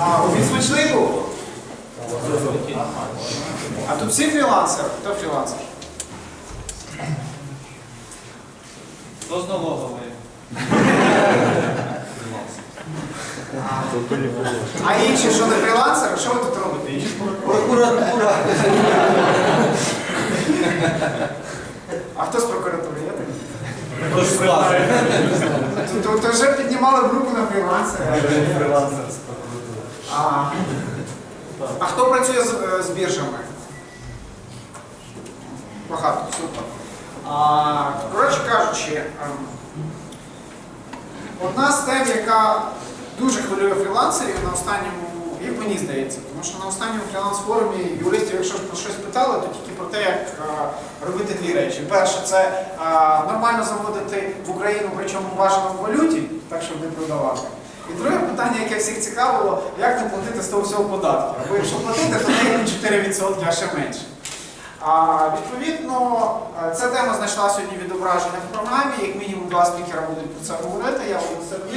А, обід смачний був? А тут всі фрілансери? Хто фрілансер? Хто з налогової? А інші, що не фрілансери, що ви тут робите? Прокуратура. А хто з прокуратури? То, то, то вже піднімали групу на фрілансера. А, а хто працює з, е, з біржами? Багато, супер. А, коротше кажучи, ем, одна з тем, яка дуже хвилює фрілансерів на останньому, як мені здається, тому що на останньому фріланс-форумі юристів, якщо про щось питали, то тільки про те, як е, робити дві речі. Перше, це е, нормально заводити в Україну, причому бажано в валюті, так щоб не продавати. І друге питання, яке всіх цікавило, як не платити з того всього податки. Або якщо платити, то не 4%, а ще менше. А, відповідно, е, ця тема знайшла сьогодні відображення в програмі. Як мінімум два спікера будуть про це говорити, я буду серед.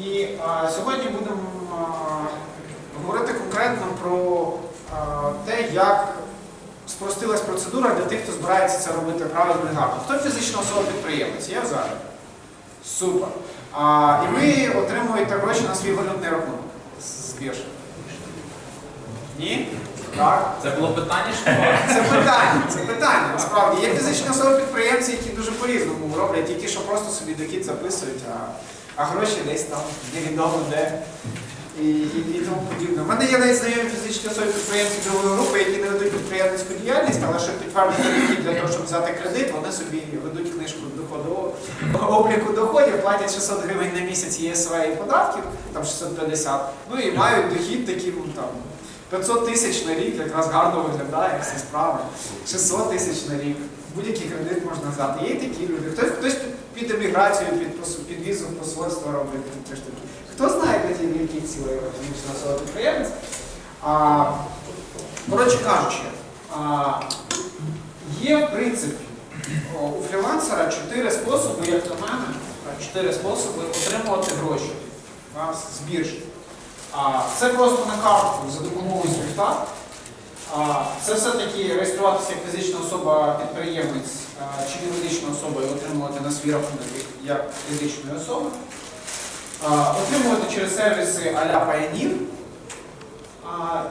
І е, сьогодні будемо е, говорити конкретно про е, те, як спростилась процедура для тих, хто збирається це робити правильно і гарно. Хто фізична особа підприємець? Є в залі? Супер. А, і ви отримуєте гроші на свій валютний рахунок з біржі. Ні? Так. Це було питання, що Це питання, це питання. Насправді є фізичні особи підприємці, які дуже по-різному роблять, які що просто собі дохід записують, а, а гроші десь там невідомо де. І, і, і тому подібне. У мене є навіть знайомі фізичні особи підприємці другої групи, які не ведуть підприємницьку діяльність, але щоб підтвердити дохід для того, щоб взяти кредит, вони собі ведуть книжку обліку доходів, платять 600 гривень на місяць ЄСВ і податків, там 650, ну і мають дохід такий, ну там. 500 тисяч на рік якраз гарно виглядає, всі справи. 600 тисяч на рік. Будь-який кредит можна взяти. Є такі люди. Хтось, хтось під, еміграцію, під, під візу посольство робить штуки. Хто знає, які цілий фізична особа підприємець? Коротше кажучи, а, є в принципі у фрілансера чотири способи, як на мене, чотири способи отримувати гроші з біржі. Це просто на картку за допомогою свифта. Це все-таки реєструватися як фізична особа, підприємець чи юридична особа і отримувати на свій рахунок як фізичної особи. Отримувати через сервіси а-ля Payoneer.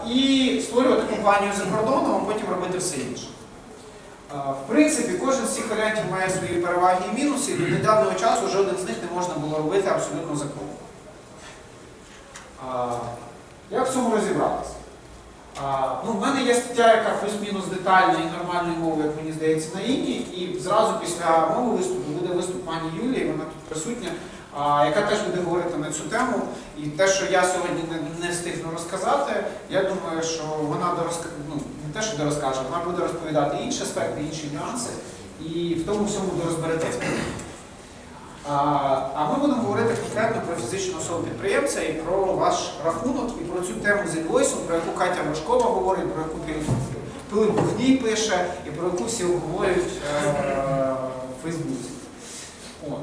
І створювати компанію за кордоном, а потім робити все інше. В принципі, кожен з цих варіантів має свої переваги і мінуси, і до недавнього часу жоден з них не можна було робити абсолютно законно. Як в цьому розібратися? Ну, в мене є стаття, яка плюс-мінус детальна і нормальною мовою, як мені здається, на Іні, і зразу після мого виступу буде виступ пані Юлії, вона тут присутня, яка теж буде говорити на цю тему. І те, що я сьогодні не, встигну розказати, я думаю, що вона ну, те, що дорозкаже, вона буде розповідати інші аспекти, інші нюанси, і в тому всьому дорозберетесь. А, а ми будемо говорити конкретно про фізичну особу підприємця і про ваш рахунок, і про цю тему з інвойсом, про яку Катя Важкова говорить, про яку Пил- Пилип Бухній пише, і про яку всі обговорюють е, в Фейсбуці. От.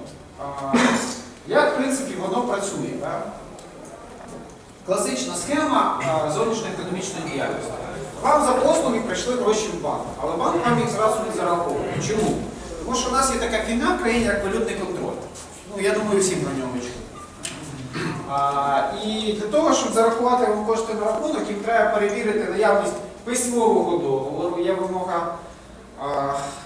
Як, в принципі, воно працює? Так? Класична схема е, зовнішньої економічної діяльності. Вам за послуги прийшли гроші в банк, але банк вам їх зразу не зараховує. Чому? Тому що у нас є така фігня в країні, як валютний контроль. Ну, я думаю, всі про нього чули. І для того, щоб зарахувати вам кошти на рахунок, їм треба перевірити наявність письмового договору, є вимога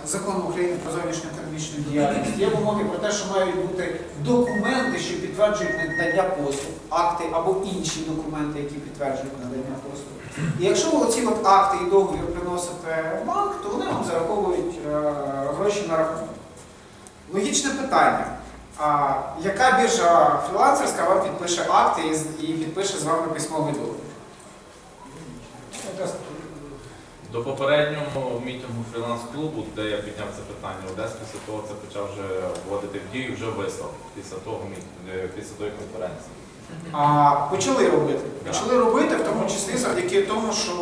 закону України про зовнішню економічну діяльність, є вимоги про те, що мають бути документи, що підтверджують надання послуг, акти або інші документи, які підтверджують надання послуг. І якщо ви оці от акти і договір приносите в банк, то вони вам зараховують е, гроші на рахунок. Логічне питання. А яка біржа фрілансерська вам підпише акти і, і підпише з вами письмовий договір? До попереднього мітингу фріланс-клубу, де я підняв це питання Одеса, після того це почав вже вводити в дію, вже вислав після того мітингу, після тої конференції. А, почали робити. Почали робити, в тому числі завдяки тому, що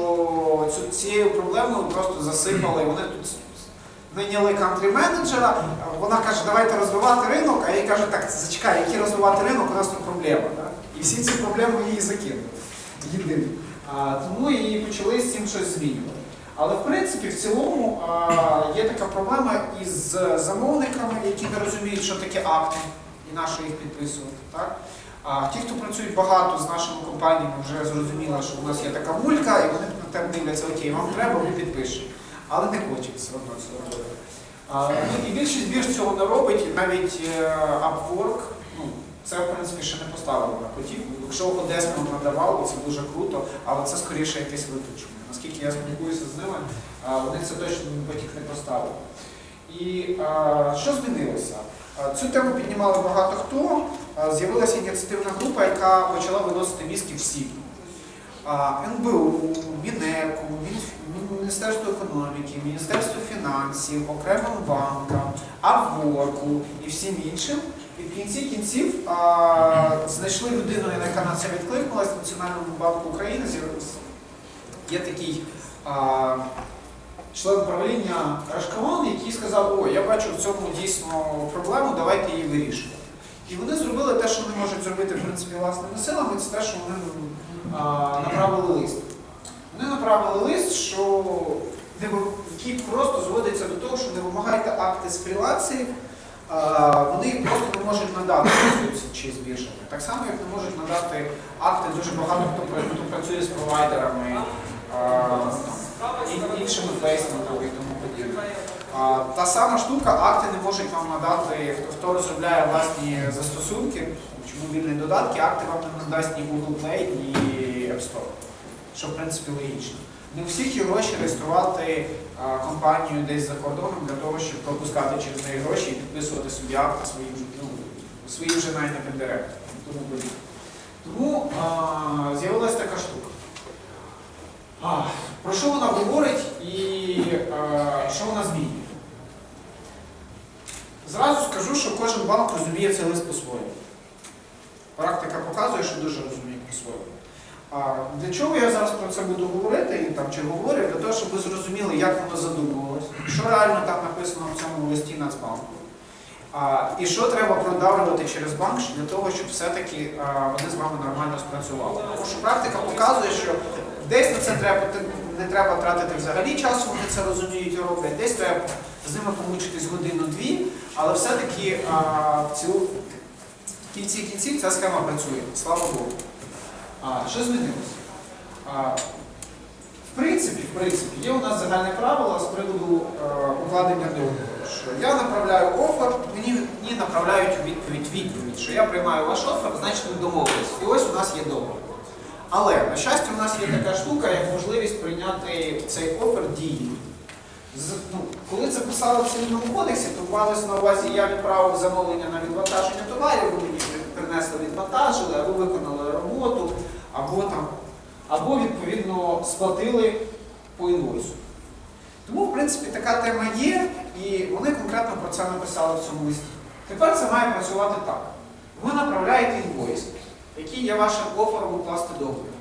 цю, цією проблемою просто засипали. Вони тут найняли кантрі-менеджера, вона каже, давайте розвивати ринок, а їй кажу, так, зачекай, який розвивати ринок, у нас тут проблема. Да? І всі ці проблеми її закинули. єдиний. А, тому і почали з цим щось змінювати. Але в принципі, в цілому є така проблема із замовниками, які не розуміють, що таке акти, і на що їх підписувати. Так? А ті, хто працюють багато з нашими компаніями, вже зрозуміли, що у нас є така мулька, і вони на тебе дивляться, окей, вам треба, ми підпишемо. Але не хочуть все одно цього робити. Ну, І більшість бірж цього не робить, і навіть е, Upwork, ну, це в принципі ще не поставило на котів. Якщо Одес нам надавав, це дуже круто, але це скоріше якесь виключення. Наскільки я спілкуюся з ними, вони це точно потік не поставили. І що змінилося? Цю тему піднімали багато хто. З'явилася ініціативна група, яка почала виносити мізки всі. НБУ, Мінеку, Міністерство економіки, Міністерство фінансів, окремим банкам, Авворку і всім іншим. І в кінці кінців знайшли людину, яка на це відкликнулась Національному банку України. Є такий а, член правління Рашкамон, який сказав, о, я бачу в цьому дійсно проблему, давайте її вирішувати. І вони зробили те, що вони можуть зробити в принципі власними силами, це те, що вони а, направили лист. Вони направили лист, що який просто зводиться до того, що не вимагайте акти з фрілансів, вони просто не можуть надати чи з. Так само, як не можуть надати акти дуже багато хто, хто працює з провайдерами, іншими плейсментами і тому подібне. Та сама штука, акти не можуть вам надати, хто, хто розробляє власні застосунки, чи мобільні додатки, акти вам не надасть ні Google Play, ні App Store. Що в принципі логічно. Не всіх є гроші реєструвати а, компанію десь за кордоном для того, щоб пропускати через неї гроші і підписувати собі акти своїм ну, своїм же найнятим директором. Тому. Тому з'явилася така штука. А, про що вона говорить і а, що вона змінює? Зразу скажу, що кожен банк розуміє цей лист по-своєму. Практика показує, що дуже розуміє по-своєму. Для чого я зараз про це буду говорити і там чи говорю? Для того, щоб ви зрозуміли, як воно задумувалось, що реально там написано в цьому листі Нацбанку. А, і що треба продавлювати через банк для того, щоб все-таки вони з вами нормально спрацювали. Тому що практика показує, що десь на це треба не треба тратити взагалі часу, вони це розуміють і роблять, десь треба з ними помучитись годину-дві, але все-таки в цілу в кінці кінців ця схема працює, слава Богу. А, що змінилося? В принципі, в принципі, є у нас загальне правило з приводу укладення договору, що я направляю офер, мені, мені направляють відповідь відповідь, що я приймаю ваш офер, значить ми домовились. І ось у нас є договор. Але, на щастя, у нас є така штука, як можливість прийняти цей офер дії. Ну, коли це писали в цивільному кодексі, то малось на увазі, я відправив замовлення на відвантаження товарів, ви мені принесли, відвантажили, а ви виконали роботу, або там, або відповідно сплатили по інвойсу. Тому, в принципі, така тема є, і вони конкретно про це написали в цьому листі. Тепер це має працювати так. Ви направляєте інвойс, який є вашим офером укласти договір.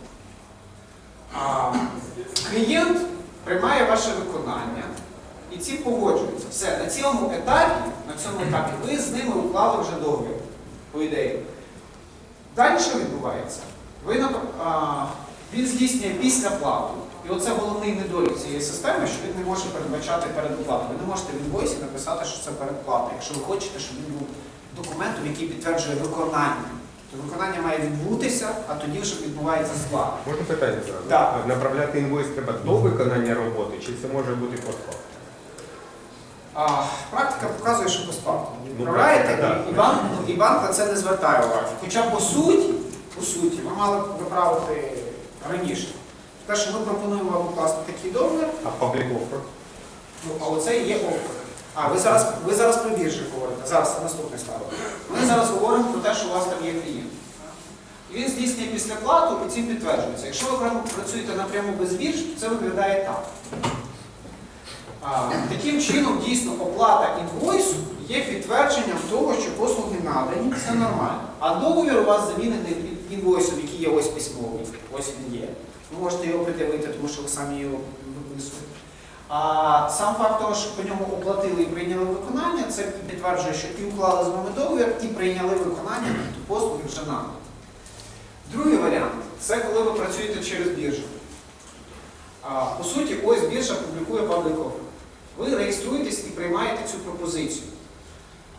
Клієнт приймає ваше виконання і ці погоджуються. Все, на цьому етапі, на цьому етапі ви з ними уклали вже договір, по ідеї. Далі що відбувається? Ви, а, він здійснює після плату. І оце головний недолік цієї системи, що він не може передбачати передоплату. Ви не можете в інвойсі написати, що це передплата, якщо ви хочете, щоб він був документом, який підтверджує виконання. То виконання має відбутися, а тоді вже відбувається сплата. Можна питання зразу? Да. Направляти інвойс треба до виконання роботи, чи це може бути постфактум? А, практика показує, що. Ну, Відправляєте, практика, і, і, банк, і банк на це не звертає уваги. Хоча по суті, по суті, ми мали б виправити раніше. Те, що ми пропонуємо вам укласти такий договір, А public offer? ну, а оце і є офер. А, ви зараз, ви зараз про біржі говорите, зараз це наступний ставок. Ми зараз говоримо про те, що у вас там є клієнт. І він здійснює після плату і цим підтверджується. Якщо ви працюєте напряму без бірж, це виглядає так. А, таким чином, дійсно, оплата інвойсу є підтвердженням того, що послуги надані, це нормально. А договір у вас замінений інвойсом, який є ось письмовий, ось він є. Ви можете його пред'явити, тому що ви самі його виписуєте. А сам факт того, що по ньому оплатили і прийняли виконання, це підтверджує, що і уклали з вами договір, і прийняли виконання, тобто послуги вже надані. Другий варіант це коли ви працюєте через біржу. А, По суті, ось біржа публікує public offer. Ви реєструєтесь і приймаєте цю пропозицію.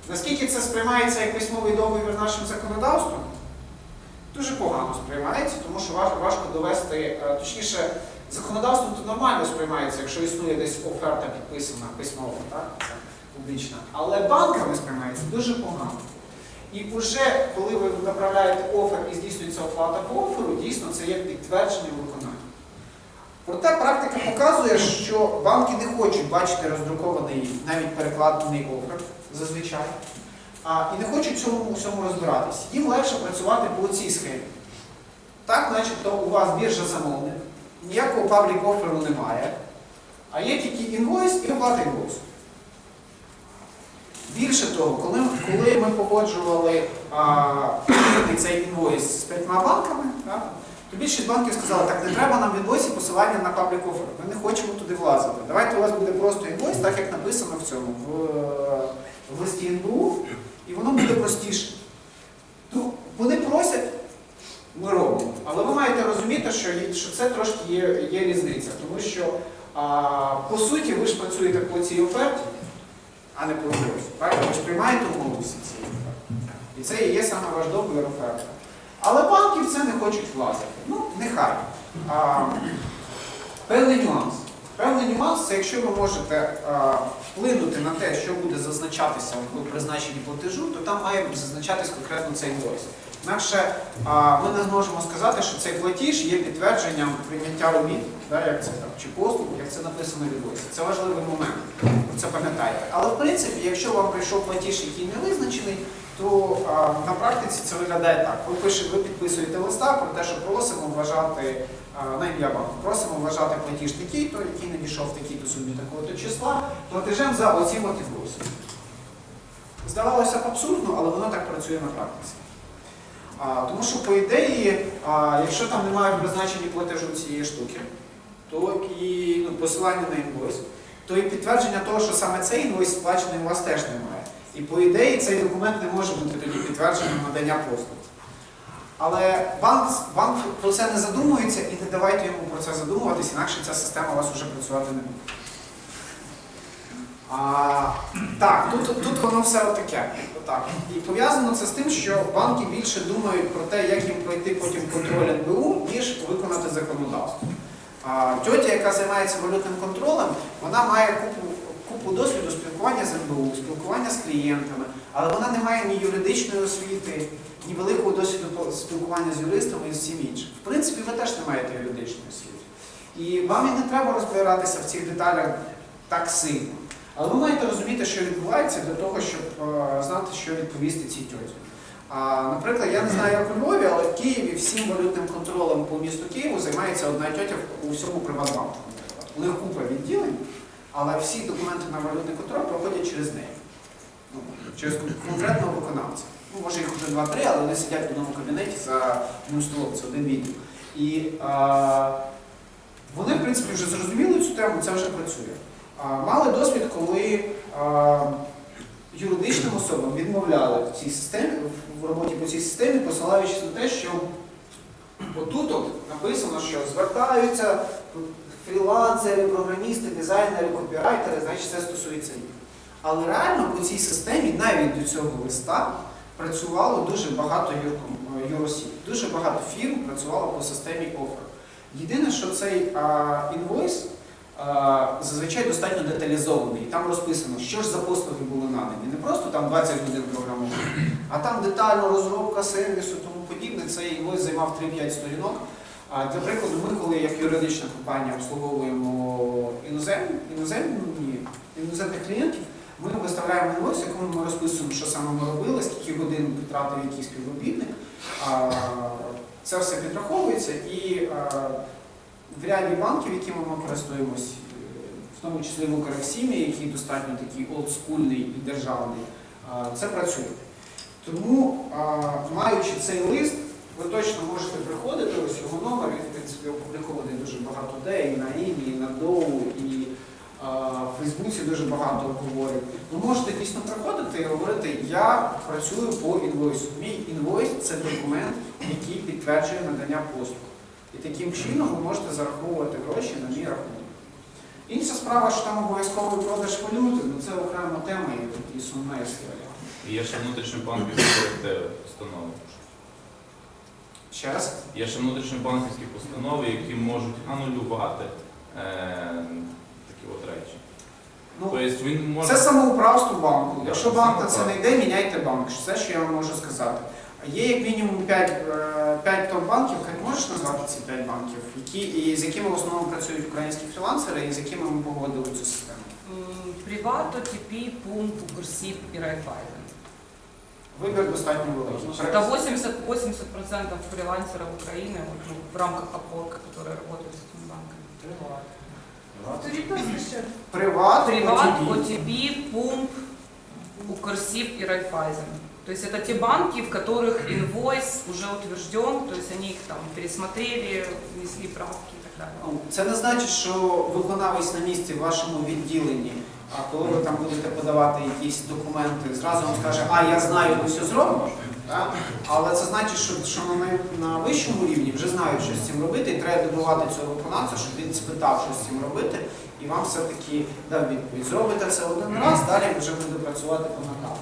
Наскільки це сприймається як письмовий договір нашим законодавством? Дуже погано сприймається, тому що важко довести, е, точніше, законодавством тут нормально сприймається, якщо існує десь оферта підписана письмово, так? Це публічна. Але банками сприймається дуже погано. І вже коли ви направляєте офер і здійснюється оплата по оферу, дійсно це є підтвердження виконання. Проте практика показує, що банки не хочуть бачити роздрукований, навіть перекладений офер зазвичай, а, і не хочуть цьому всьому розбиратись. Їм легше працювати по цій схемі. Так, начебто у вас біржа замовник, ніякого паблік оферу немає, а є тільки інвойс і оплата інвойсу. Більше того, коли, коли ми погоджували а, цей інвойс з п'ятьма банками, так, то більшість банків сказали, так не треба нам в інвойсі посилання на паблік офер. Ми не хочемо туди влазити. Давайте у вас буде просто інвойс, так як написано в цьому, в, в листі НБУ, і воно буде простіше. Ну, вони просять, ми робимо. Але ви маєте розуміти, що, це трошки є, є різниця, тому що а, по суті ви ж працюєте по цій оферті, а не по. Правильно? Ви ж приймаєте умови всі ці оферти. І це є саме ваш договір оферта. Але банки в це не хочуть влазити. Ну, нехай. А, певний нюанс. Певний нюанс це якщо ви можете а, вплинути на те, що буде зазначатися в призначенні платежу, то там має зазначатись конкретно цей інвойс. Інакше ми не зможемо сказати, що цей платіж є підтвердженням прийняття робіт, як це там, чи послуг, як це написано в інвойсі. Це важливий момент. Це пам'ятаєте. Але в принципі, якщо вам прийшов платіж, який не визначений, то на практиці це виглядає так. Ви пишете, ви підписуєте листа про те, що просимо вважати на ім'я банку. Просимо вважати платіж такий, то який надійшов в такій-то сумі такого-то числа, платежем за оцім от. Здавалося б абсурдно, але воно так працює на практиці. Тому що, по ідеї, якщо там немає в платежу цієї штуки, то і ну, посилання на інвойс, то і підтвердження того, що саме цей інвойс сплачений у вас теж немає. І по ідеї цей документ не може бути тоді підтвердженням надання послуг. Але банк, банк про це не задумується і не давайте йому про це задумуватись, інакше ця система у вас вже працювати не буде. А, так, тут, тут воно все отаке. Отак. І пов'язано це з тим, що банки більше думають про те, як їм пройти потім контроль НБУ, ніж виконати законодавство. Тьотя, яка займається валютним контролем, вона має купу, купу досвіду спілкування з НБУ, спілкування з клієнтами, але вона не має ні юридичної освіти, ні великого досвіду спілкування з юристами і з всім іншим. В принципі, ви теж не маєте юридичної освіти. І вам і не треба розбиратися в цих деталях так сильно. Але ви маєте розуміти, що відбувається для того, щоб е, знати, що відповісти цій тьоті. Наприклад, я не знаю, як у Львові, але в Києві всім валютним контролем по місту Києву займається одна тьотя у всьому Приватбанку. У них купа відділень, але всі документи на валютний контроль проходять через неї. Ну, через конкретного виконавця. Ну, може їх вже два-три, але вони сидять в одному кабінеті за одним столом, це один відділ. І а, вони, в принципі, вже зрозуміли цю тему, це вже працює. Мали досвід, коли юридичним особам відмовляли в цій системі, в- роботі по цій системі, посилаючись на те, що отут от написано, що звертаються фрілансери, програмісти, дизайнери, копірайтери, значить це стосується їх. Але реально по цій системі навіть до цього листа працювало дуже багато юр- юросіб, дуже багато фірм працювало по системі офер. Єдине, що цей інвойс зазвичай достатньо деталізований. І Там розписано, що ж за послуги були надані. Не просто там 20 годин програмування, а там детально розробка сервісу, тому подібне. Цей інвойс займав 3-5 сторінок. Для прикладу, ми, коли як юридична компанія обслуговуємо іноземні, іноземні, іноземних клієнтів, ми виставляємо інвойс, якому ми розписуємо, що саме ми робили, скільки годин потратив який співробітник. Це все підраховується і в ряді банків, якими ми користуємось, е, в тому числі в Укрексімі, який достатньо такий олдскульний і державний, це працює. Тому, маючи цей лист, ви точно можете приходити, ось його номер, він, в принципі, опублікований дуже багато де, і на імі, і на доу, і в Фейсбуці дуже багато говорять. Ви можете дійсно приходити і говорити, я працюю по інвойсу. Мій інвойс це документ, який підтверджує надання послуг. І таким чином ви можете зараховувати гроші на мій рахунок. Інша справа, що там обов'язковий продаж валюти, ну це окрема тема і, і сумна історія. І є ще внутрішньобанківські постанови. Ще раз. Є ще внутрішньобанківські постанови, які можуть анулювати е, такі от речі. Ну, Тобто він може. Це самоуправство банку. Якщо банк на це не йде, міняйте банк. Це що я вам можу сказати. Є як мінімум 5, 5 топ-банків, Кать, можеш назвати ці 5 банків, які, і з якими в основному працюють українські фрілансери, і з якими ми погодили цю систему. М, Приват, ОТП, Пункт, Укрсиб и Райфайзен. Вибір достатньо великий. Это 80, 80% фрилансеров Украины вот, ну, в рамках опорка, которые работают с этим банком. Приват, Приват, OTP. ОТП, Пумп, Укрсиб и Райфайзен. То есть это те банки, в которых инвойс уже утвержден, то есть они их там пересмотрели, внесли правки и так далее. Ну, Це не значить, що виконавець на місці в вашому відділенні, а коли ви там будете подавати якісь документи, зразу вам скаже, а я знаю, ми все зробимо. Але це значить, що, що на, вищому рівні вже знають, що з цим робити, і треба добивати цього виконавця, щоб він спитав, що з цим робити, і вам все-таки дав відповідь. Зробите це один раз, далі вже буде працювати по накату.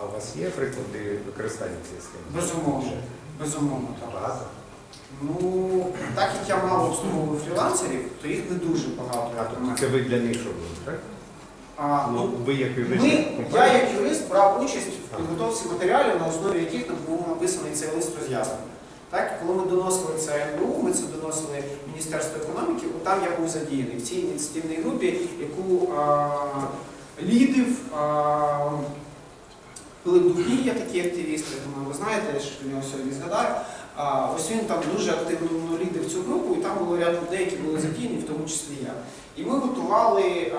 А у вас є приклади використання цієї схеми? Безумовно. Безумовно, так. Багато. Ну, так як я мало обслуговую фрілансерів, то їх не дуже багато. А тобто це ви для них що робите, так? А, Ну, ну, ви як Ми, я як юрист брав участь в підготовці матеріалів, на основі яких був написаний цей лист роз'яснення. Так, коли ми доносили це НБУ, ми це доносили Міністерство економіки, от там я був задіяний в цій ініціативній групі, яку а, лідив а, Пилип Духній, є такий активіст, я думаю, ви знаєте, ж про нього сьогодні згадаю. Ось він там дуже активно лідив цю групу, і там було ряд людей, які були задіяні, в тому числі я. І ми готували,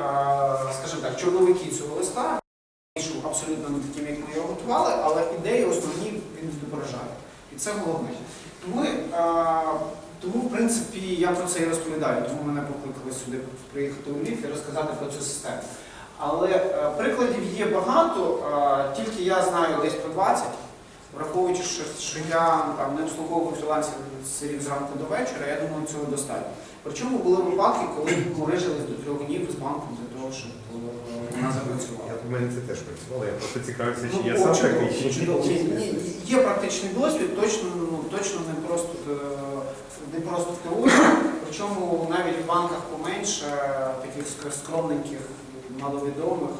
скажімо так, чорновики цього листа. Вийшов абсолютно не таким, як ми його готували, але ідеї основні він відображає. І це головне. Тому, тому, в принципі, я про це і розповідаю, тому мене покликали сюди приїхати у Львів і розказати про цю систему. Але е, прикладів є багато, е, тільки я знаю десь про 20, враховуючи, що, що я там, не обслуговував фрілансерів зранку до вечора, я думаю, цього достатньо. Причому були випадки, коли ми мережились до трьох днів з банком для того, щоб е, вона запрацювала. Я в мене це теж працювало, я просто цікавився, чи Ну, я сам ні, Є практичний досвід, точно, ну, точно не просто, не просто в теорії. Причому навіть в банках поменше, таких скромненьких, маловідомих,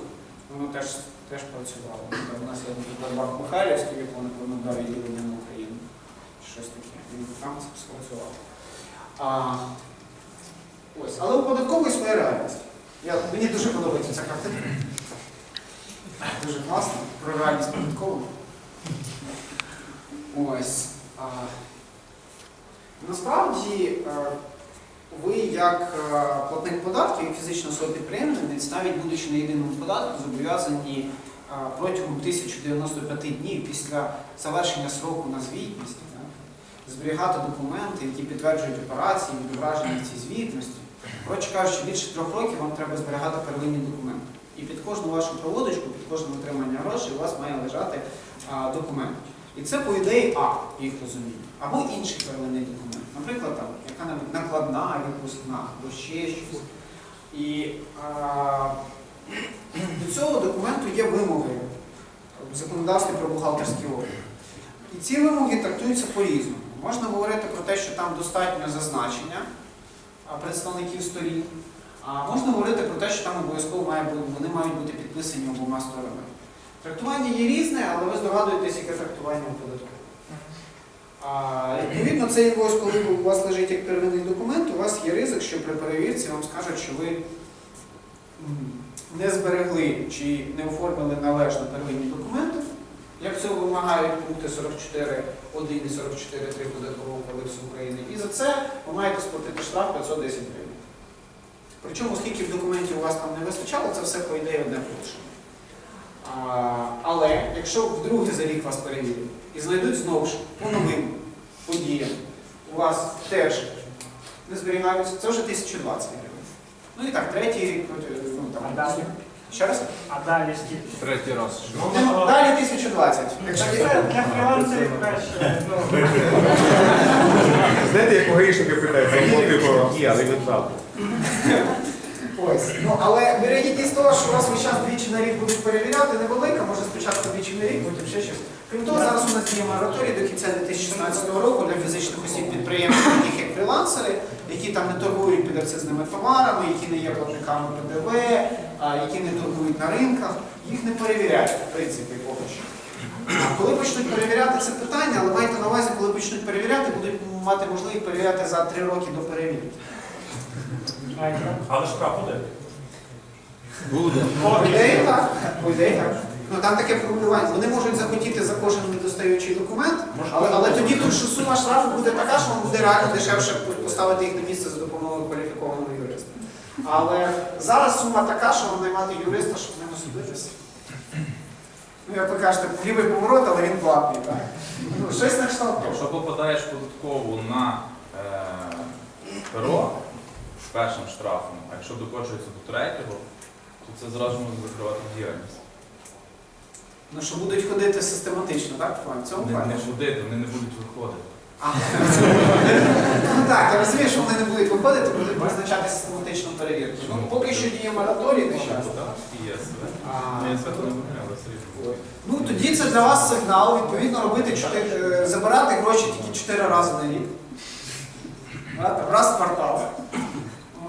воно теж, теж працювало. У нас є банк Михайлівський, в якому напевно два відділення на Україну. Щось таке. Він там це спрацював. А, ось. Але у податковій своя реальність. Я, мені дуже подобається ця картинка. Дуже класно. Про реальність податкову. Ось. А, насправді, е, ви як е, платник податків, як фізична особа підприємець, навіть будучи на єдиному податку, зобов'язані е, протягом 1095 днів після завершення сроку на звітність зберігати документи, які підтверджують операції, відображені в звітності. Коротше кажучи, більше трьох років вам треба зберігати первинні документи. І під кожну вашу проводочку, під кожне отримання грошей у вас має лежати а, документ. І це по ідеї А, їх розуміння. Або інший первинний документ. Наприклад, там, яка-небудь відпускна, або ще щось. І а, до цього документу є вимоги в законодавстві про бухгалтерський облік. І ці вимоги трактуються по-різному. Можна говорити про те, що там достатньо зазначення представників сторін. А можна говорити про те, що там обов'язково має бути, вони мають бути підписані обома сторонами. Трактування є різне, але ви здогадуєтесь, яке трактування у податку. Відповідно, цей інвойс, коли у вас лежить як первинний документ, у вас є ризик, що при перевірці вам скажуть, що ви не зберегли чи не оформили належно первинні документи. Як цього вимагають пункти 44.1 і 44.3 Податкового кодексу України. І за це ви маєте сплатити штраф 510 гривень. Причому, скільки б документів у вас там не вистачало, це все по ідеї одне порушення. Але якщо вдруге за рік вас перевірять і знайдуть знову ж по новим подіям, у вас теж не зберігаються, це вже 1020 гривень. Ну і так, третій рік, ну там. А далі? Ще раз? А далі скільки? Третій раз. Ну, Далі 1020. Якщо Це для фрілансерів краще. Ну, Знаєте, як у гаїшники питаються, ну, типу, є, але він завтра. Ось. Ну, але вірогідність того, що вас весь час двічі на рік будуть перевіряти, невелика, може спочатку двічі на рік, потім ще щось. Крім того, зараз у нас є мораторій до кінця 2016 року для фізичних осіб підприємств, таких як фрілансери, які там не торгують підакцизними товарами, які не є платниками ПДВ, які не торгують на ринках, їх не перевіряють, в принципі, поки що. Коли почнуть перевіряти це питання, але майте на увазі, коли почнуть перевіряти, будуть мати можливість перевіряти за три роки до перевірки. Але штраф буде. Буде. Ідеї так. Ну там таке формулювання. Вони можуть захотіти за кожен недостаючий документ, але, але тоді тут що сума штрафу буде така, що вам буде реально дешевше поставити їх на місце за допомогою кваліфікованого юриста. Але зараз сума така, що вам наймати юриста, щоб з ними судитися. Ну, як ви кажете, лівий поворот, але він платний, так? Ну, щось на кшталт того. Якщо попадаєш податкову на е, перо з першим штрафом, а якщо докочується до третього, то це зразу може закривати діяльність. Ну, що будуть ходити систематично, так? В цьому Не, плані? не ходити, вони не будуть виходити. А, ну так, я розумію, що вони не будуть виходити, будуть призначати систематичну перевірку. Ну, поки що діє мораторій на час. Так, і є СВ. А, Ну, не все. Ну тоді це для вас сигнал, відповідно, робити чотири, е, забирати гроші тільки 4 рази на рік. Раз в квартал.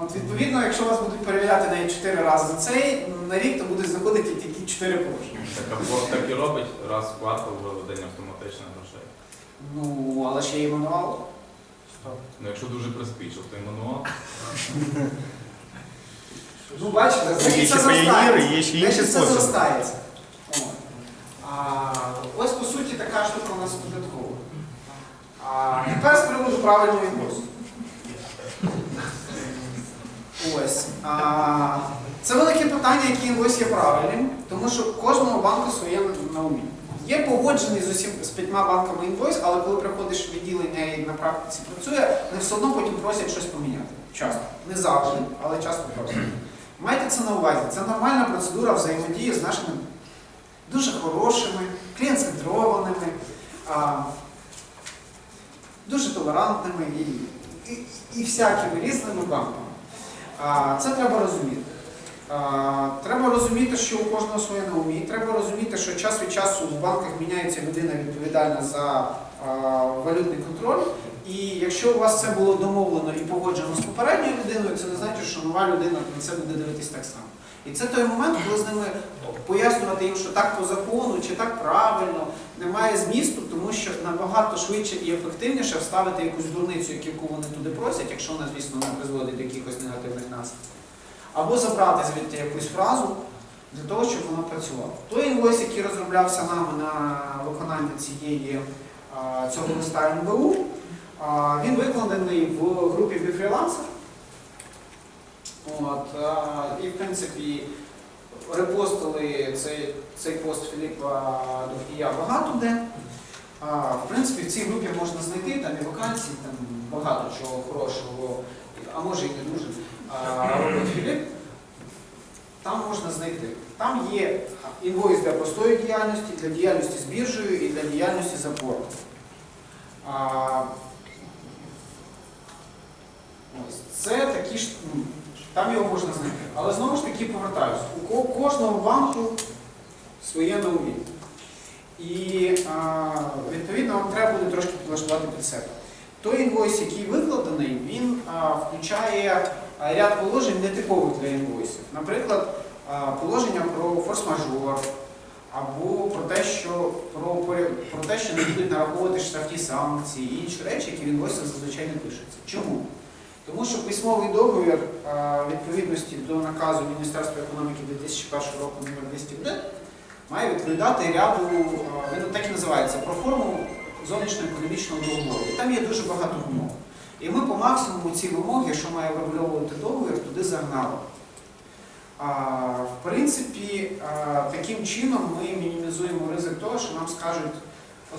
От, відповідно, якщо вас будуть перевіряти навіть 4 рази за цей, на рік то будуть заходити тільки 4 порушення. Так, або так і робить раз в квартал виведення автоматичних грошей. Ну, але ще є мануал. Ну, якщо дуже приспічив, то й мануал. Ну, бачите, Є значить ще це зростається. є ще інші Значить, це зростається. А, ось по суті така штука у нас податкова. А тепер з приводу правильної відносини. Ось. А, це велике питання, яке інвойс є правильним, тому що кожного банку своє на умі. Є погоджений з усім з п'ятьма банками інвойс, але коли приходиш в відділення і на практиці працює, вони все одно потім просять щось поміняти. Часто. Не завжди, але часто просять. Майте це на увазі. Це нормальна процедура взаємодії з нашими дуже хорошими, клієнт-центрованими, дуже толерантними і, і, і всякими різними банками. Це треба розуміти. Треба розуміти, що у кожного своє на. Треба розуміти, що час від часу в банках міняється людина відповідальна за валютний контроль. І якщо у вас це було домовлено і погоджено з попередньою людиною, це не значить, що нова людина на це буде дивитись так само. І це той момент, коли з ними пояснювати їм, що так по закону чи так правильно немає змісту, тому що набагато швидше і ефективніше вставити якусь дурницю, яку вони туди просять, якщо вона, звісно, не призводить до якихось негативних наслідків. Або забрати звідти якусь фразу для того, щоб вона працювала. Той інвойс, який розроблявся нами на виконання цієї, цього листа НБУ, він викладений в групі Біфрілансер. От, і, в принципі, репостили цей, цей пост Філіпа Довгія багато де. В принципі, в цій групі можна знайти там і вакансії, там багато чого хорошого, а може і не дуже робить Філіп. Там можна знайти. Там є інвойс для простої діяльності, для діяльності з біржею і для діяльності за портом. Ось це такі ж, ну, там його можна знайти. Але знову ж таки повертаюся. У кожного банку своє на умі. І відповідно вам треба буде трошки підлаштувати під себе. Той інвойс, який викладений, він включає ряд положень нетипових для інвойсів. Наприклад, положення про форс-мажор, або про те, що про, про те, що не будуть нараховувати штрафні санкції і інші речі, які в інвойсах зазвичай не пишуться. Чому? Тому що письмовий договір відповідності до наказу Міністерства економіки 2001 року номер 201 має відповідати ряду, він так і називається, про форму зовнішньоекономічного договору. І там є дуже багато вимог. І ми по максимуму ці вимоги, що має врегульовувати договір, туди загнали. В принципі, таким чином ми мінімізуємо ризик того, що нам скажуть,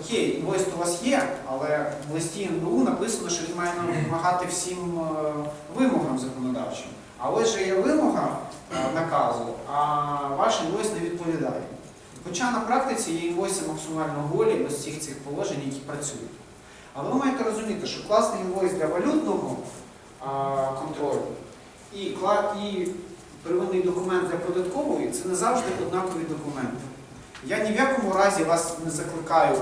окей, інвойс у вас є, але в листі НБУ написано, що він має вимагати всім е, вимогам законодавчим. А ось же є вимога е, наказу, а ваш інвойс не відповідає. Хоча на практиці є інвойси максимально голі без всіх цих положень, які працюють. Але ви маєте розуміти, що класний інвойс для валютного контролю і первинний документ для податкової це не завжди однакові документи. Я ні в якому разі вас не закликаю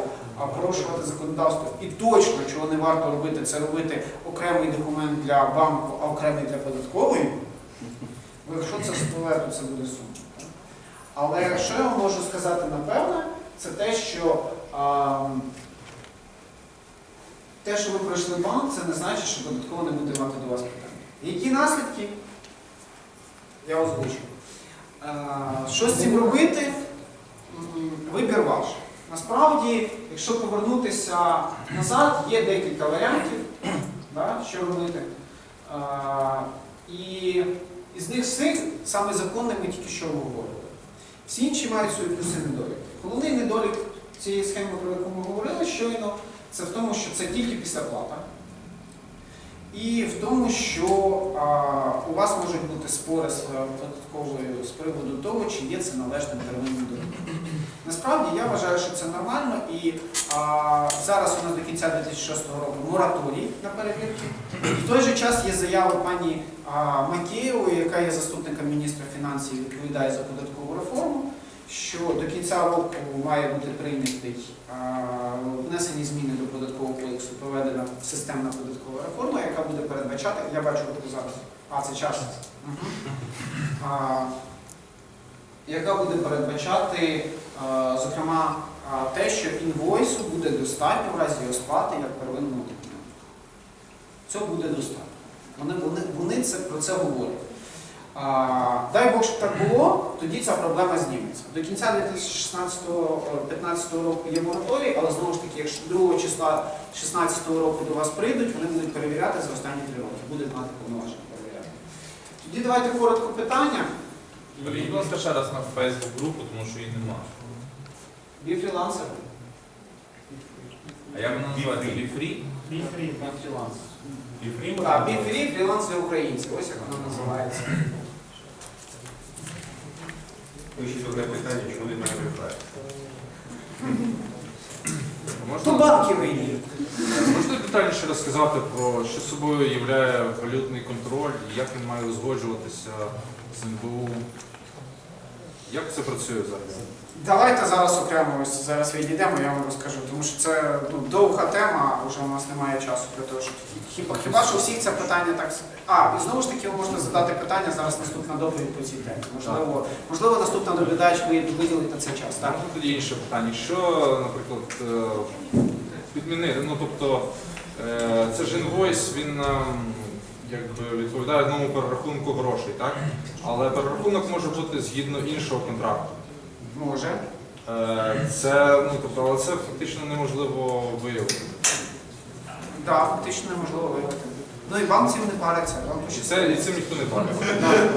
порушувати законодавство і точно чого не варто робити, це робити окремий документ для банку, а окремий для податкової. Бо якщо це спливе, то це буде сумно. Але що я вам можу сказати напевне, це те, що те, що ви пройшли банк, це не значить, що податково не буде мати до вас питання. Які наслідки? Я озвучу. Що з цим робити? Вибір ваш. Насправді, якщо повернутися назад, є декілька варіантів, да, що робити. Е, І із них всіх саме законне ми тільки що обговорили. Всі інші мають свої плюси недоліки. Головний недолік цієї схеми, про яку ми говорили щойно, це в тому, що це тільки після плата. І в тому, що а, вас можуть бути спори з е, податковою з приводу того, чи є це належним первинним доходом. Насправді я вважаю, що це нормально, і а, зараз у нас до кінця 2006 року мораторій на перевірки. В той же час є заява пані а, Макеєвої, яка є заступником міністра фінансів і відповідає за податкову реформу, що до кінця року має бути прийнятий а, внесені зміни до податкового кодексу, проведена системна податкова реформа, яка буде передбачати, я бачу зараз. А, це час. Мгм. А, яка буде передбачати, зокрема, те, що інвойсу буде достатньо в разі його сплати як первинного документу. Цього буде достатньо. Вони, вони, вони це, про це говорять. А, дай Бог, щоб так було, тоді ця проблема зніметься. До кінця 2016 2015 року є мораторій, але знову ж таки, якщо 2 числа 2016 року до вас прийдуть, вони будуть перевіряти за останні три роки, будуть мати повноваження. Тоді давайте коротко питання. Беріть, будь ласка, ще раз на Facebook групу, тому що її немає. Ви фрілансер? А як вона називається? Біфрі? Фрілансер. Біфрі Так, Біфрі, фріланс для українців. Ось як воно називається. Ще одне питання, чому не Wi-Fi? То бабки вийдуть. Можна детальніше розказати про що собою являє валютний контроль, як він має узгоджуватися з НБУ? Як це працює зараз? Давайте зараз окремо ось зараз відійдемо, я вам розкажу, тому що це ну, довга тема, вже у нас немає часу для того, щоб хіба, хіба що всіх це питання так. А, і знову ж таки ви можете задати питання зараз наступна доповідь по цій темі. Можливо, можливо, наступна доглядач ви виділить на цей час. Так? Ну, тоді інше питання. Що, наприклад, е, підмінити? Ну, тобто, е, це ж інвойс, він якби відповідає одному перерахунку грошей, так? Але перерахунок може бути згідно іншого контракту. Може. Е, Це, ну, тобто, але це фактично неможливо виявити. Да, фактично неможливо виявити. Ну і банк цим не париться. Банк І це і цим ніхто не пам'ятає.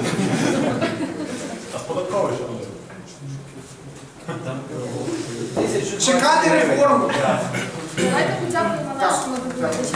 А з податковою що робити? Чекати реформу. Давайте подякуємо нашому доповідачу.